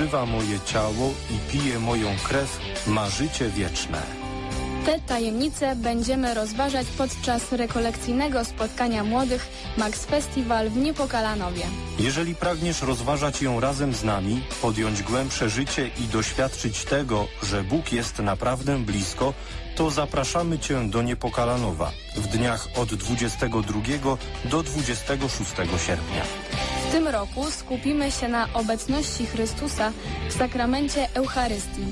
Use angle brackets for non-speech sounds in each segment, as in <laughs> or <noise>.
spożywa moje ciało i pije moją krew, ma życie wieczne. Te tajemnice będziemy rozważać podczas rekolekcyjnego spotkania młodych Max Festival w Niepokalanowie. Jeżeli pragniesz rozważać ją razem z nami, podjąć głębsze życie i doświadczyć tego, że Bóg jest naprawdę blisko, to zapraszamy Cię do Niepokalanowa w dniach od 22 do 26 sierpnia. W tym roku skupimy się na obecności Chrystusa w sakramencie Eucharystii.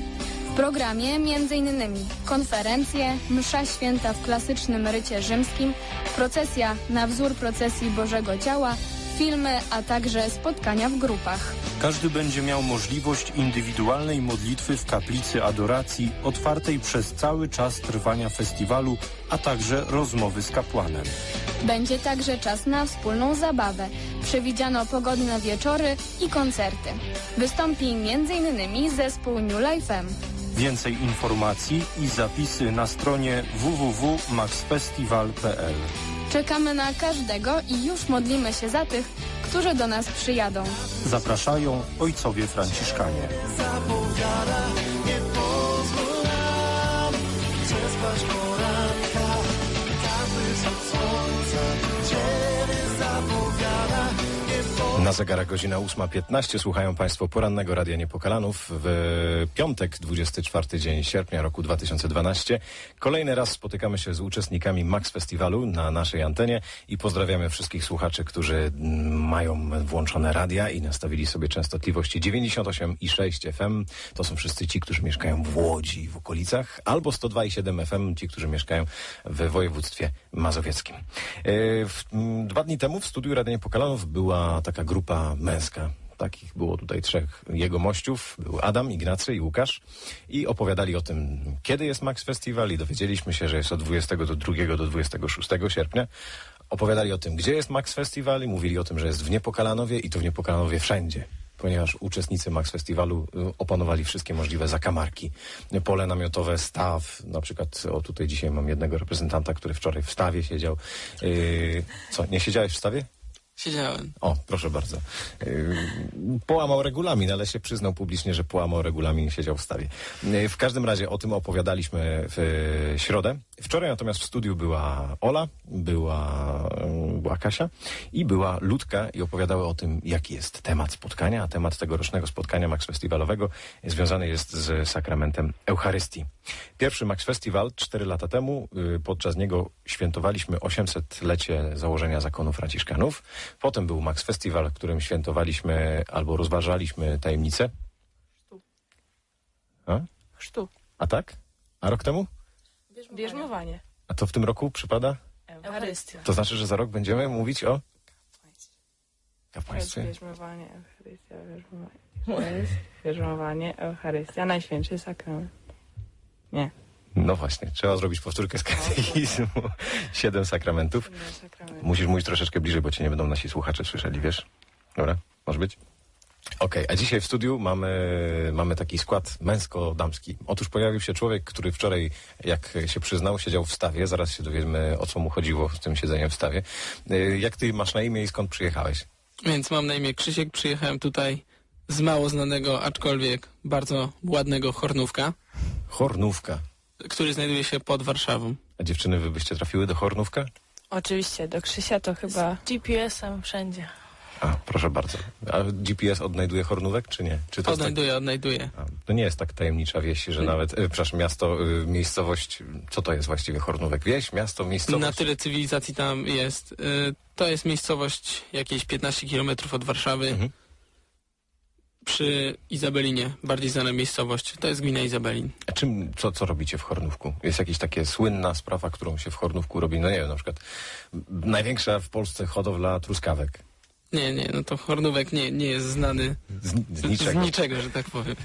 W programie m.in. konferencje, msza święta w klasycznym rycie rzymskim, procesja na wzór procesji Bożego Ciała, filmy, a także spotkania w grupach. Każdy będzie miał możliwość indywidualnej modlitwy w kaplicy adoracji otwartej przez cały czas trwania festiwalu, a także rozmowy z kapłanem. Będzie także czas na wspólną zabawę. Przewidziano pogodne wieczory i koncerty. Wystąpi m.in. zespół New Life M. Więcej informacji i zapisy na stronie www.maxfestival.pl. Czekamy na każdego i już modlimy się za tych, którzy do nas przyjadą. Zapraszają ojcowie franciszkanie. Na zegarach godzina 8.15 słuchają Państwo porannego Radia Niepokalanów w piątek, 24 dzień sierpnia roku 2012. Kolejny raz spotykamy się z uczestnikami Max Festiwalu na naszej antenie i pozdrawiamy wszystkich słuchaczy, którzy mają włączone radia i nastawili sobie częstotliwości 98,6 FM. To są wszyscy ci, którzy mieszkają w Łodzi i w okolicach, albo 102,7 FM, ci, którzy mieszkają w województwie mazowieckim. E, dwa dni temu w studiu Radia Niepokalanów była taka grupa męska. Takich było tutaj trzech jego mościów. Był Adam, Ignacy i Łukasz. I opowiadali o tym, kiedy jest Max Festival i dowiedzieliśmy się, że jest od 22 do 26 sierpnia. Opowiadali o tym, gdzie jest Max Festival i mówili o tym, że jest w Niepokalanowie i to w Niepokalanowie wszędzie. Ponieważ uczestnicy Max Festiwalu y, opanowali wszystkie możliwe zakamarki. Pole namiotowe, staw. Na przykład, o tutaj dzisiaj mam jednego reprezentanta, który wczoraj w stawie siedział. Yy, co, nie siedziałeś w stawie? Siedziałem. O, proszę bardzo. Yy, Połamał regulamin, ale się przyznał publicznie, że połamał regulamin i siedział w stawie. Yy, W każdym razie o tym opowiadaliśmy w yy, środę. Wczoraj natomiast w studiu była Ola, była, była Kasia i była Ludka i opowiadały o tym, jaki jest temat spotkania, a temat tegorocznego spotkania Max Festiwalowego związany jest z sakramentem Eucharystii. Pierwszy Max Festiwal cztery lata temu, yy, podczas niego świętowaliśmy 800-lecie założenia zakonu Franciszkanów. Potem był Max Festiwal, w którym świętowaliśmy albo rozważaliśmy tajemnice. A? Chrztu. A tak? A rok temu? Bierzmowanie. A to w tym roku przypada? Eucharystia. To znaczy, że za rok będziemy mówić o kapłaństwie. Bierzmowanie, Eucharystia. Bierzmowanie, Eucharystia, Najświętszy Sakrament. Nie. No właśnie, trzeba zrobić powtórkę z katechizmu. Siedem sakramentów. Musisz mówić troszeczkę bliżej, bo cię nie będą nasi słuchacze słyszeli, wiesz? Dobra, może być? Okej, a dzisiaj w studiu mamy, mamy taki skład męsko-damski. Otóż pojawił się człowiek, który wczoraj, jak się przyznał, siedział w stawie. Zaraz się dowiemy, o co mu chodziło z tym siedzeniem w stawie. Y, Jak ty masz na imię i skąd przyjechałeś? Więc mam na imię Krzysiek, przyjechałem tutaj z mało znanego, aczkolwiek bardzo ładnego Hornówka, Hornówka. który znajduje się pod Warszawą. A dziewczyny, wy byście trafiły do Hornówka? Oczywiście, do Krzysia to chyba... GPS-em wszędzie. A, proszę bardzo. A GPS odnajduje Hornówek, czy nie? Czy to tak, Odnajduję, odnajduję. a, to nie jest tak tajemnicza wieś, że nawet, e, przepraszam, miasto, y, miejscowość, co to jest właściwie Hornówek? Wieś, miasto, miejscowość? Na tyle cywilizacji tam jest. Y, To jest miejscowość jakieś 15 km od Warszawy. Mhm. Przy Izabelinie, bardziej znana miejscowość. To jest gmina Izabelin. A czym, co, co robicie w Hornówku? Jest jakaś takie słynna sprawa, którą się w Hornówku robi? No nie wiem, na przykład największa w Polsce hodowla truskawek. Nie, nie, no to Hornówek nie, nie jest znany Z, z z niczego. niczego, że tak powiem.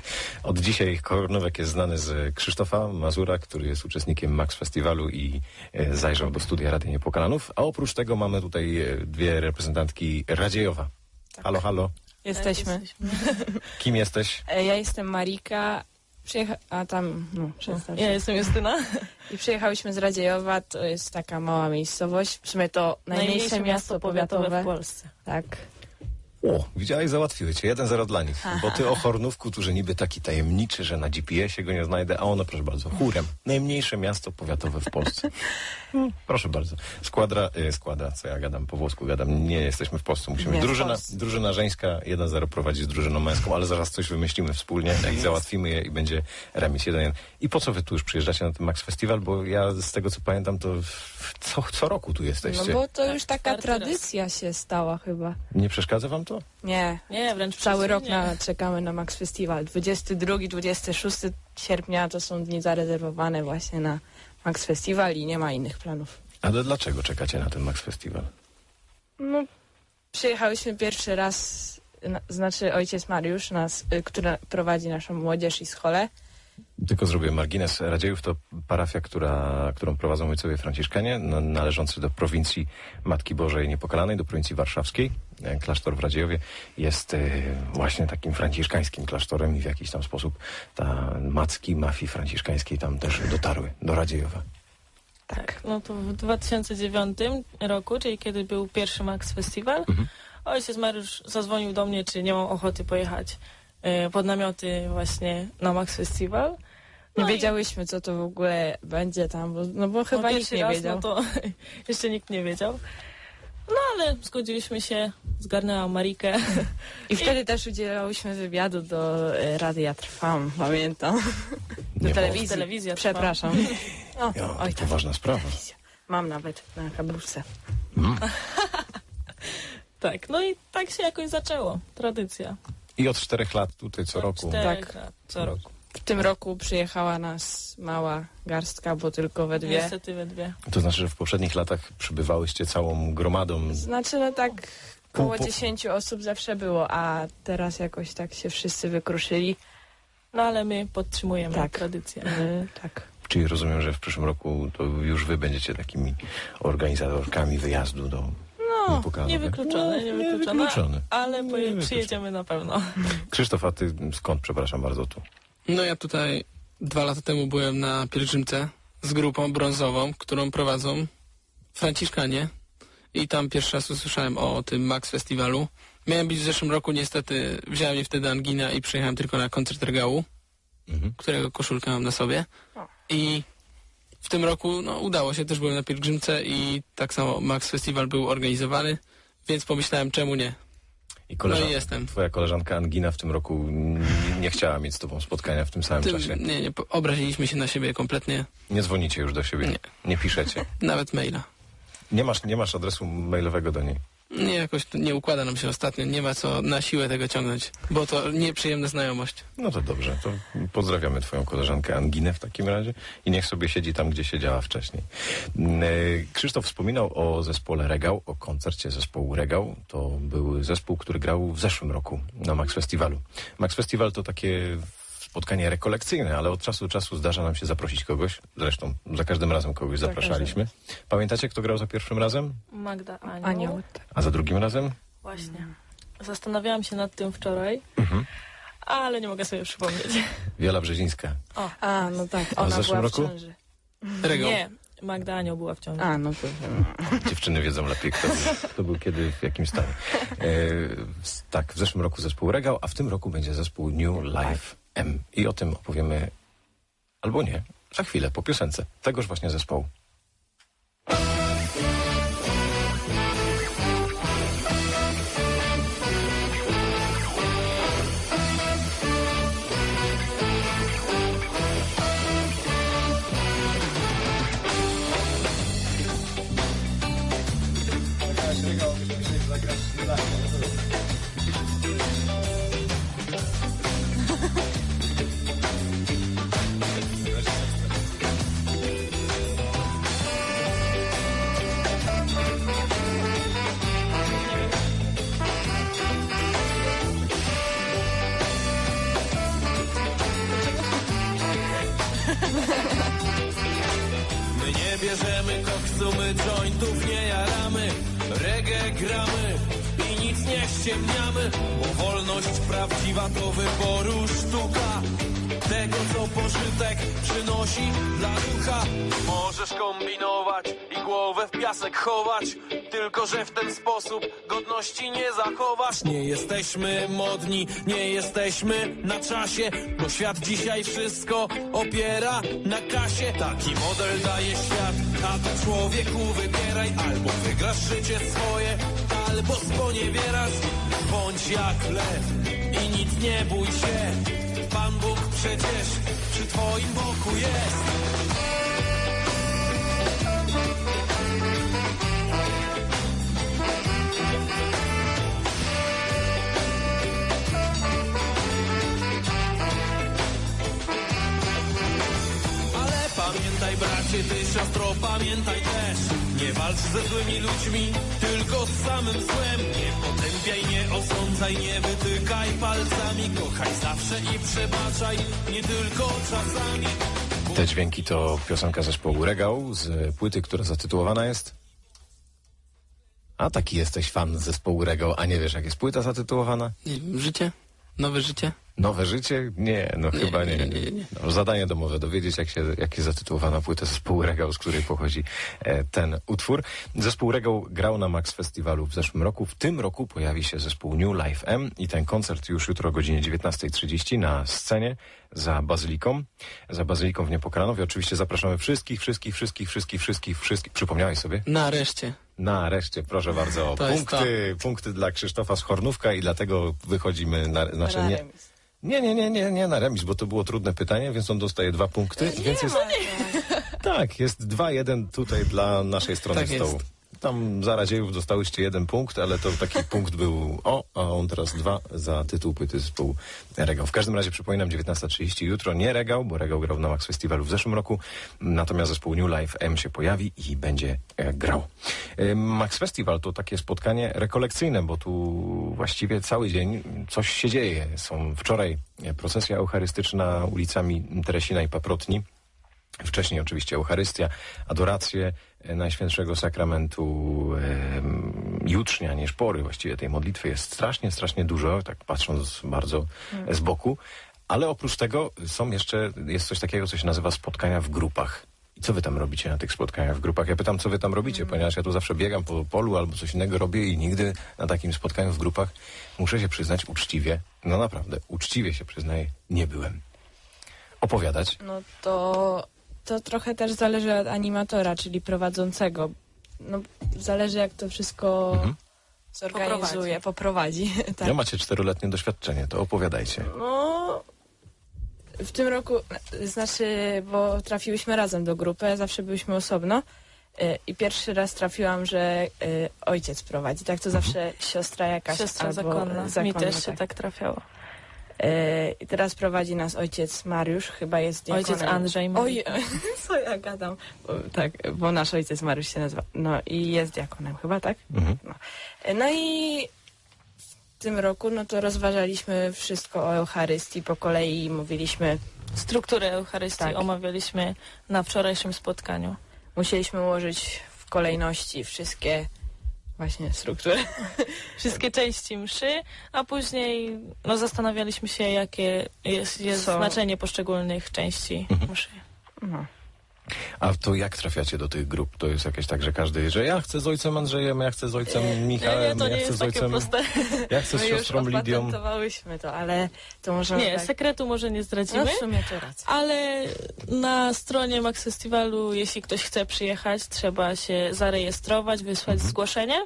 Od dzisiaj Hornówek jest znany z Krzysztofa Mazura, który jest uczestnikiem Max Festiwalu i e, zajrzał do studia Rady Niepokalanów. A oprócz tego mamy tutaj e, dwie reprezentantki Radziejowa. Halo, halo. Jesteśmy. <laughs> Kim jesteś? E, Ja jestem Marika. Przyjecha... A tam, no, przedstaw się. Ja jestem Justyna. <laughs> I przyjechałyśmy z Radziejowa, to jest taka mała miejscowość. W sumie to najmniejsze, miasto powiatowe. w Polsce. Tak. O, widziałeś, załatwiły cię. 1-0 dla nich. Bo ty o Hornówku, który niby taki tajemniczy, że na GPS-ie go nie znajdę, a ono, proszę bardzo, Chórem. Najmniejsze miasto powiatowe w Polsce. <laughs> Proszę bardzo. Składra, y, składra, co ja gadam, po włosku gadam, nie jesteśmy w Polsce. Musimy. Nie w drużyna, Polsce. drużyna żeńska 1-0 prowadzi z drużyną męską, ale zaraz coś wymyślimy wspólnie i załatwimy je i będzie remis 1-1. I po co wy tu już przyjeżdżacie na ten Max Festival? Bo ja z tego, co pamiętam, to w- co, co roku tu No jesteście. bo to już taka tradycja się stała chyba. Nie przeszkadza wam to? Nie, Nie, wręcz cały rok na, czekamy na Max Festival. 22, 26 sierpnia to są dni zarezerwowane właśnie na Max Festival i nie ma innych planów. Ale dlaczego czekacie na ten Max Festival? No, przyjechałyśmy pierwszy raz, na, znaczy ojciec Mariusz, nas, y, który prowadzi naszą młodzież i scholę. Tylko zrobię margines. Radziejów to parafia, która, którą prowadzą ojcowie franciszkanie, należący do prowincji Matki Bożej Niepokalanej, do prowincji warszawskiej. E, Klasztor w Radziejowie jest e, właśnie takim franciszkańskim klasztorem i w jakiś tam sposób ta macki mafii franciszkańskiej tam też dotarły do Radziejowa. Tak, no to w 2009 roku, czyli kiedy był pierwszy Max Festival, Mhm. ojciec Mariusz zadzwonił do mnie, czy nie mam ochoty pojechać pod namioty właśnie na Max Festival. Nie No i- wiedziałyśmy, co to w ogóle będzie tam, bo, no bo chyba no, nikt nie raz, wiedział. No to <laughs> jeszcze nikt nie wiedział. No ale zgodziliśmy się, zgarnęłam Marikę. <laughs> I wtedy też udzielałyśmy wywiadu do e, Radia Trwam, pamiętam. <laughs> Do Nie telewizji. Telewizja. Przepraszam. O, Ja, oj, to tak. ważna sprawa. Mam nawet na kablówce. Tak, no i tak się jakoś zaczęło. Tradycja. I od czterech lat tutaj co roku. Czterech Tak. lat, co roku. W tym roku przyjechała nas mała garstka, bo tylko we dwie. Niestety we dwie. To znaczy, że w poprzednich latach przybywałyście całą gromadą. Znaczy, no tak około Pół- pół- 10 osób zawsze było, a teraz jakoś tak się wszyscy wykruszyli. No ale my podtrzymujemy Tak. tradycję. E, tak. Czyli rozumiem, że w przyszłym roku to już wy będziecie takimi organizatorkami wyjazdu do No, Niepokalanej. niewykluczone, No, niewykluczone, niewykluczone. ale Niewykluczone. przyjedziemy na pewno. <laughs> Krzysztof, a ty skąd, przepraszam bardzo, tu? No ja tutaj dwa lata temu byłem na pielgrzymce z grupą brązową, którą prowadzą Franciszkanie i tam pierwszy raz usłyszałem o tym Max Festiwalu. Miałem być w zeszłym roku, niestety wzięła mnie wtedy angina i przyjechałem tylko na koncert regału, Mhm. którego koszulkę mam na sobie. I w tym roku no, udało się, też byłem na pielgrzymce i tak samo Max Festival był organizowany, więc pomyślałem czemu nie. I koleżanka, No i jestem. Twoja koleżanka Angina w tym roku nie, chciała mieć z tobą spotkania w tym samym Ty, czasie. nie, nie, obraziliśmy się na siebie kompletnie, Nie dzwonicie już do siebie, nie, Nie. piszecie. <laughs> nawet maila. Nie masz, nie masz adresu mailowego do niej. Nie, jakoś nie układa nam się ostatnio. Nie ma co na siłę tego ciągnąć, bo to nieprzyjemna znajomość. No to dobrze, to pozdrawiamy twoją koleżankę Anginę w takim razie i niech sobie siedzi tam, gdzie siedziała wcześniej. Mm, e, Krzysztof wspominał o zespole Regał, o koncercie zespołu Regał. To był zespół, który grał w zeszłym roku na Max Festiwalu. Max Festival to takie spotkanie rekolekcyjne, ale od czasu do czasu zdarza nam się zaprosić kogoś. Zresztą za każdym razem kogoś Za zapraszaliśmy. Pamiętacie, kto grał za pierwszym razem? Magda Anioł. Anioł. A za drugim razem? Właśnie. Zastanawiałam się nad tym wczoraj, ale nie mogę sobie przypomnieć. Wiola Brzezińska. A, no tak, A w ona zeszłym była w roku? ciąży. Regał. Nie, Magda Anioł była w ciąży. A, no to... Dziewczyny wiedzą lepiej, kto był, kto był kiedy, w jakim stanie. E, tak, w zeszłym roku zespół Regał, a w tym roku będzie zespół New Life M. I o tym opowiemy, albo nie, za chwilę, po piosence tegoż właśnie zespołu. Ściemniamy Bo wolność prawdziwa to wyboru sztuka. Tego co pożytek przynosi dla ducha. Możesz kombinować i głowę w piasek chować Tylko, że w ten sposób godności nie zachowasz. Nie jesteśmy modni, nie jesteśmy na czasie Bo świat dzisiaj wszystko opiera na kasie. Taki model daje świat, a ty człowieku wybieraj Albo wygrasz życie swoje, albo sponiewierasz Bądź jak lew i nic nie bój się. Pan Bóg przecież przy twoim boku jest pamiętaj bracie, ty siostro, pamiętaj też Nie walcz ze złymi ludźmi, tylko z samym złem Nie potępiaj, nie osądzaj, nie wytykaj palcami Kochaj zawsze i przebaczaj, nie tylko czasami Te dźwięki to piosenka zespołu Regał z płyty, która zatytułowana jest... A taki jesteś fan zespołu Regał, a nie wiesz jak jest płyta zatytułowana? Nie życie? Nowe życie? Nowe życie? Nie, no chyba nie. nie, nie, nie. No, zadanie domowe, dowiedzieć jak, się, jak jest zatytułowana płyta zespołu Regał, z której pochodzi e, ten utwór. Zespół Regał grał na Max Festiwalu w zeszłym roku. W tym roku pojawi się zespół New Life M i ten koncert już jutro o godzinie 19.30 na scenie za Bazyliką. Za Bazyliką w Niepokalanowie. Oczywiście zapraszamy wszystkich, wszystkich, wszystkich, wszystkich, wszystkich, wszystkich. Przypomniałeś sobie? Nareszcie. Nareszcie, proszę bardzo. To Punkty, punkty dla Krzysztofa Schornówka i dlatego wychodzimy na... Znaczy, Na nie, remis. Nie, nie, nie, nie, nie na remis, bo to było trudne pytanie, więc on dostaje dwa punkty. więc jest, tak, jest 2-1 tutaj dla naszej strony Tak jest. Tam za Radziejów dostałyście jeden punkt, ale to taki <laughs> punkt był o, a on teraz dwa za tytuł płyty zespołu Regał. W każdym razie przypominam 19.30 jutro nie Regał, bo Regał grał na Max Festiwalu w zeszłym roku, natomiast zespół New Life M się pojawi i będzie e, grał. E, Max Festival to takie spotkanie rekolekcyjne, bo tu właściwie cały dzień coś się dzieje. Są wczoraj procesja eucharystyczna ulicami Teresina i Paprotni. Wcześniej oczywiście Eucharystia, adorację e, Najświętszego Sakramentu, em, jutrznia, nie szpory. Właściwie tej modlitwy jest strasznie, strasznie dużo, tak patrząc bardzo z boku. Ale oprócz tego są jeszcze, jest coś takiego, co się nazywa spotkania w grupach. I co wy tam robicie na tych spotkaniach w grupach? Ja pytam, co wy tam robicie, ponieważ ja tu zawsze biegam po polu albo coś innego robię i nigdy na takim spotkaniu w grupach, muszę się przyznać uczciwie, no naprawdę, uczciwie się przyznaję, nie byłem. Opowiadać. No to, to trochę też zależy od animatora, czyli prowadzącego. No, zależy jak to wszystko Mhm. zorganizuje, poprowadzi. <laughs> tak. Ja macie czteroletnie doświadczenie, to opowiadajcie. No, w tym roku, znaczy, bo trafiłyśmy razem do grupy, zawsze byliśmy osobno. y, I pierwszy raz trafiłam, że y, ojciec prowadzi. Tak to zawsze siostra jakaś Siostra albo zakonna. Mi zakonna, też się tak. tak trafiało. Y, I teraz prowadzi nas ojciec Mariusz, chyba jest diakonem. Ojciec Andrzej. Oj, <laughs> co ja gadam? Bo, tak, bo nasz ojciec Mariusz się nazywa. No i jest diakonem chyba, tak? Mhm. No, no i w tym roku no to rozważaliśmy wszystko o Eucharystii po kolei i mówiliśmy, Strukturę Eucharystii Tak. omawialiśmy na wczorajszym spotkaniu. musieliśmy ułożyć w kolejności wszystkie właśnie struktury. <laughs> Wszystkie części mszy, a później no, zastanawialiśmy się, jakie jest, jest znaczenie poszczególnych części mszy. No. A to jak trafiacie do tych grup? To jest jakieś tak, że każdy, że ja chcę z ojcem Andrzejem, ja chcę z ojcem Michałem, nie, to ja nie chcę z ojcem... proste. Ja chcę z <laughs> My już siostrą Lidią. to, ale to możemy Nie, tak... sekretu może nie No zdradzimy. w sumie to racja. Ale na stronie Max Festiwalu, jeśli ktoś chce przyjechać, trzeba się zarejestrować, wysłać zgłoszenie.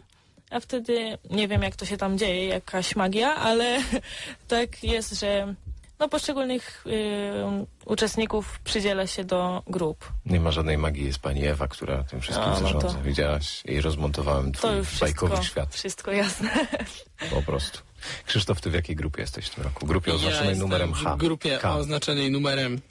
A wtedy nie wiem, jak to się tam dzieje, jakaś magia, ale <laughs> tak jest, że no, poszczególnych y, uczestników przydziela się do grup. Nie ma żadnej magii, jest pani Ewa, która tym wszystkim A, no to- zarządza. Widziałaś, jej rozmontowałem To twój bajkowy wszystko, świat. wszystko jasne. <laughs> Po prostu. Krzysztof, ty w jakiej grupie jesteś w tym roku? Grupie oznaczonej jestem numerem H. w grupie K. oznaczonej numerem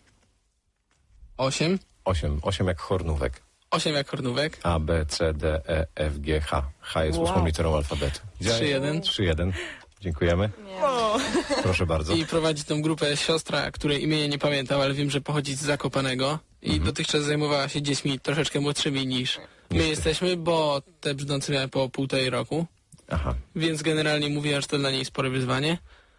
8. 8, 8 jak hornówek. 8 jak hornówek. A, B, C, D, E, F, G, H. H jest Wow. ósmą literą alfabetu. Widziałeś? 3-1. 3-1. Dziękujemy. Proszę bardzo. I prowadzi tą grupę siostra, której imienia nie pamiętam, ale wiem, że pochodzi z Zakopanego i Mhm. dotychczas zajmowała się dziećmi troszeczkę młodszymi niż my jesteśmy, bo te brzdące miały po półtorej roku, Aha. więc generalnie mówiła, że to dla niej spore wyzwanie.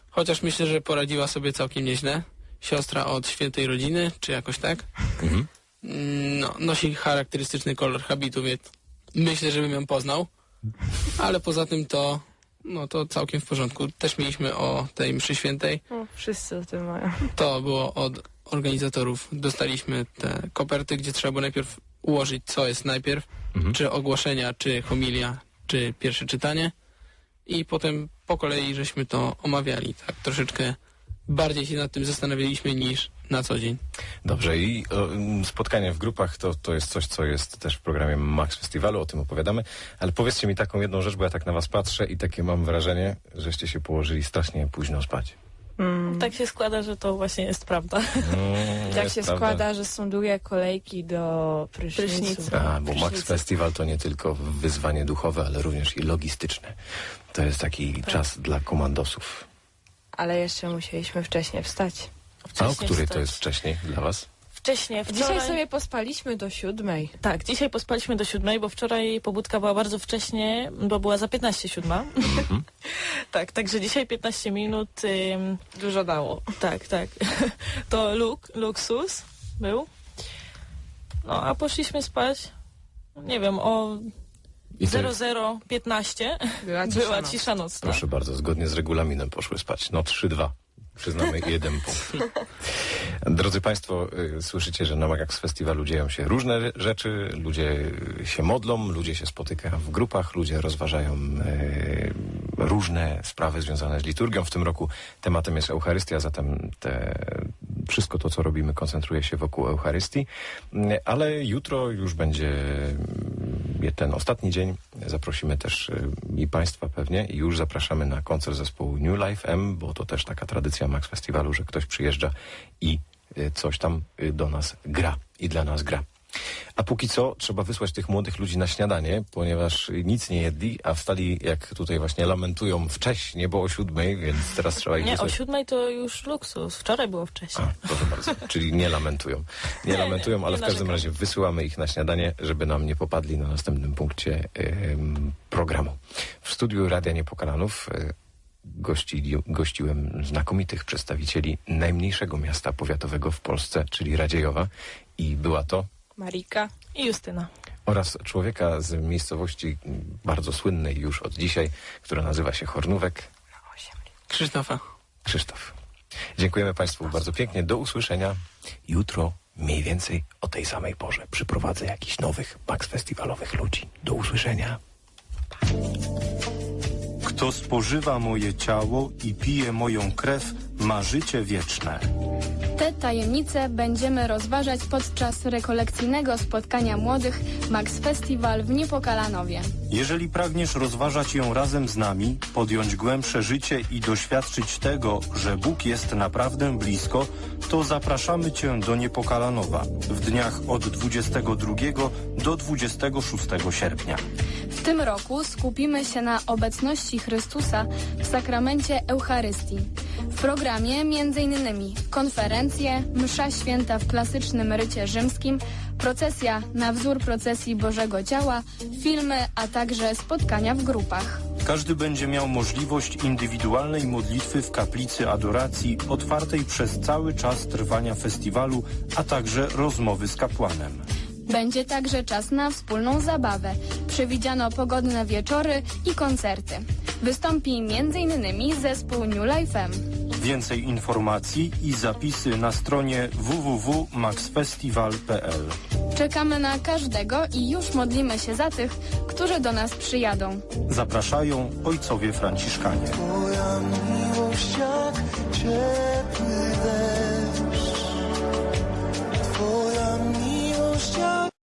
Chociaż myślę, że poradziła sobie całkiem nieźle. Siostra od świętej rodziny, czy jakoś tak. Mhm. Mm, No, nosi charakterystyczny kolor habitu, więc myślę, żebym ją poznał, ale poza tym to, no to całkiem w porządku. Też mieliśmy o tej mszy świętej. No, wszyscy o tym mają. To było od organizatorów. Dostaliśmy te koperty, gdzie trzeba było najpierw ułożyć, co jest najpierw, czy ogłoszenia, czy homilia, czy pierwsze czytanie. I potem po kolei żeśmy to omawiali. Tak troszeczkę bardziej się nad tym zastanawialiśmy niż na co dzień. Dobrze, i o, mm, spotkanie w grupach to, to jest coś, co jest też w programie Max Festiwalu, o tym opowiadamy. Ale powiedzcie mi taką jedną rzecz, bo ja tak na was patrzę i takie mam wrażenie, żeście się położyli strasznie późno spać. Tak się składa, że to właśnie jest prawda. Mm, <laughs> Tak jest się prawda. składa, że są długie kolejki do prysznicu. Prysznicu. A, bo Max Prysznicu. Festiwal to nie tylko wyzwanie duchowe, ale również i logistyczne. To jest taki Tak. czas dla komandosów. Ale jeszcze musieliśmy wcześniej wstać. A o Wcześniej której to wstać. jest wcześniej dla was? Wcześniej, wczoraj... Dzisiaj sobie pospaliśmy do siódmej. Tak, dzisiaj pospaliśmy do siódmej, bo wczoraj pobudka była bardzo wcześnie, bo była za 15 siódma. <laughs> tak, także dzisiaj 15 minut. Ym, Dużo dało. tak, tak. <laughs> to luk, luksus był. No, a poszliśmy spać, nie wiem, o I to 0015 Była <laughs> cisza, była noc. cisza nocna. Proszę bardzo, zgodnie z regulaminem poszły spać. No 3-2. Przyznamy jeden punkt. <laughs> Drodzy Państwo, y, słyszycie, że na Magax Festiwalu dzieją się różne rzeczy. Ludzie y, się modlą, ludzie się spotykają w grupach, ludzie rozważają y, różne sprawy związane z liturgią. W tym roku tematem jest Eucharystia, zatem te, wszystko to, co robimy, koncentruje się wokół Eucharystii. Ale jutro już będzie ten ostatni dzień. Zaprosimy też i Państwa pewnie i już zapraszamy na koncert zespołu New Life M, bo to też taka tradycja Max Festiwalu, że ktoś przyjeżdża i coś tam y, do nas gra i dla nas gra. A póki co trzeba wysłać tych młodych ludzi na śniadanie, ponieważ nic nie jedli, a wstali, jak tutaj właśnie lamentują, wcześniej, bo o siódmej, więc teraz trzeba ich Nie, o wysłać. siódmej to już luksus. Wczoraj było wcześniej. A, proszę bardzo. Czyli nie lamentują. Nie, Nie, lamentują, ale nie w każdym narzekam. razie wysyłamy ich na śniadanie, żeby nam nie popadli na następnym punkcie em, programu. W studiu Radia Niepokalanów e, gościli, gościłem znakomitych przedstawicieli najmniejszego miasta powiatowego w Polsce, czyli Radziejowa i była to Marika. I Justyna. oraz człowieka z miejscowości bardzo słynnej już od dzisiaj, która nazywa się Hornówek, Krzysztofa. Krzysztof. Dziękujemy Państwu bardzo pięknie. Do usłyszenia jutro mniej więcej o tej samej porze. Przyprowadzę jakichś nowych Max Festiwalowych ludzi. Do usłyszenia. Kto spożywa moje ciało i pije moją krew, ma życie wieczne. Te tajemnice będziemy rozważać podczas rekolekcyjnego spotkania młodych Max Festival w Niepokalanowie. Jeżeli pragniesz rozważać ją razem z nami, podjąć głębsze życie i doświadczyć tego, że Bóg jest naprawdę blisko, to zapraszamy Cię do Niepokalanowa w dniach od 22 do 26 sierpnia. W tym roku skupimy się na obecności Chrystusa w sakramencie Eucharystii. W programie m.in. konferencje, msza święta w klasycznym rycie rzymskim, procesja na wzór procesji Bożego Ciała, filmy, a także spotkania w grupach. Każdy będzie miał możliwość indywidualnej modlitwy w kaplicy adoracji otwartej przez cały czas trwania festiwalu, a także rozmowy z kapłanem. Będzie także czas na wspólną zabawę. Przewidziano pogodne wieczory i koncerty. Wystąpi m.in. zespół New Life M. Więcej informacji i zapisy na stronie www.maxfestival.pl. Czekamy na każdego i już modlimy się za tych, którzy do nas przyjadą. Zapraszają ojcowie Franciszkanie. Twoja miłość